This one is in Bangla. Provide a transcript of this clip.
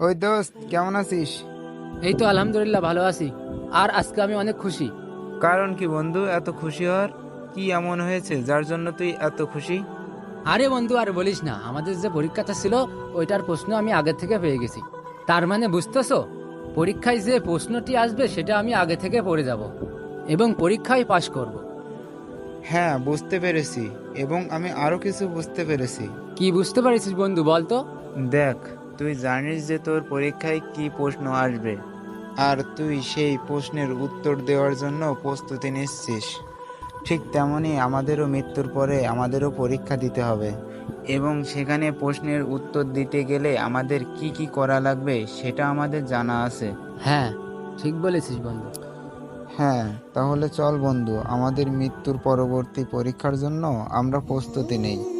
ওই দোস্ত কেমন আছিস? এই তো আলহামদুলিল্লাহ ভালো আছি। আর আজকে আমি অনেক খুশি। কারণ কি বন্ধু এত খুশি হওয়ার কি এমন হয়েছে যার জন্য তুই এত খুশি? আরে বন্ধু আর বলিস না আমাদের যে পরীক্ষাটা ছিল ওইটার প্রশ্ন আমি আগে থেকে পেয়ে গেছি। তার মানে বুঝতেছো? পরীক্ষায় যে প্রশ্নটি আসবে সেটা আমি আগে থেকে পড়ে যাব এবং পরীক্ষায় পাশ করব। হ্যাঁ বুঝতে পেরেছি এবং আমি আরও কিছু বুঝতে পেরেছি। কি বুঝতে পারিস বন্ধু বলতো দেখ তুই জানিস যে তোর পরীক্ষায় কি প্রশ্ন আসবে। আর তুই সেই প্রশ্নের উত্তর দেওয়ার জন্য প্রস্তুতি নিচ্ছিস ঠিক তেমনই আমাদেরও মৃত্যুর পরে আমাদেরও পরীক্ষা দিতে হবে। এবং সেখানে প্রশ্নের উত্তর দিতে গেলে আমাদের কি কি করা লাগবে সেটা আমাদের জানা আছে। হ্যাঁ ঠিক বলেছিস বন্ধু। হ্যাঁ তাহলে চল বন্ধু আমাদের মৃত্যুর পরবর্তী পরীক্ষার জন্য আমরা প্রস্তুতি নেই।